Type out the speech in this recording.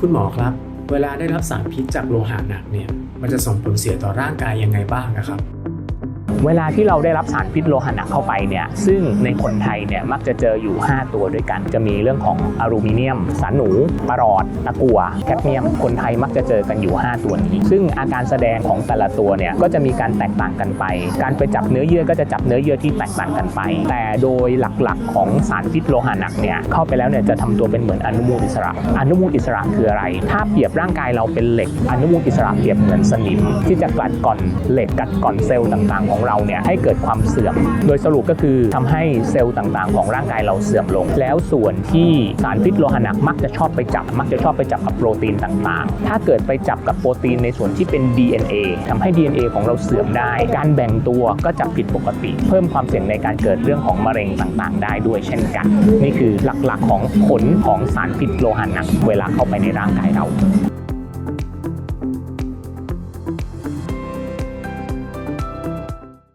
คุณหมอครับ เวลาได้รับสารพิษจากโลหะหนักเนี่ย มันจะส่งผลเสียต่อร่างกายยังไงบ้างนะครับ เวลาที่เราได้รับสารพิษโลหะหนักเข้าไปเนี่ยซึ่งในคนไทยเนี่ยมักจะเจออยู่ 5 ตัวด้วยกัน จะมีเรื่องของอลูมิเนียม สารหนูปรอดตะกัวแคดเมียม คนไทยมักจะเจอกันอยู่ 5 ตัวนี้ ซึ่งอาการแสดงของแต่ละตัวเนี่ยก็จะมีการแตกต่างกันไป การไปจับเนื้อเยื่อก็จะจับเนื้อเยื่อที่แตกต่างกันไป แต่โดยหลักๆ ของสารพิษโลหะหนักเนี่ยเข้าไปแล้วเนี่ยจะทำตัวเป็นเหมือนอนุมูลอิสระ อนุมูลอิสระคืออะไร ถ้าเปรียบร่างกายเราเป็นเหล็ก อนุมูลอิสระเปรียบเหมือนสนิม ที่จะกัดก่อนเหล็กกัดก่อนเซลล์ต่างๆของเราเนี่ยให้เกิดความเสื่อม โดยสรุปก็คือทำให้เซลล์ต่างๆ ของร่างกายเราเสื่อมลง แล้วส่วนที่สารพิษโลหะหนักมักจะชอบไปจับ มักจะชอบไปจับกับโปรตีนต่างๆ ถ้าเกิดไปจับกับโปรตีนในส่วนที่เป็น DNA ทำให้ DNA ของเราเสื่อมได้ การแบ่งตัวก็จะผิดปกติ เพิ่มความเสี่ยงในการเกิดเรื่องของมะเร็งต่างๆ ได้ด้วยเช่นกัน นี่คือหลักๆของผลของสารพิษโลหะหนักเวลาเข้าไปในร่างกายเรา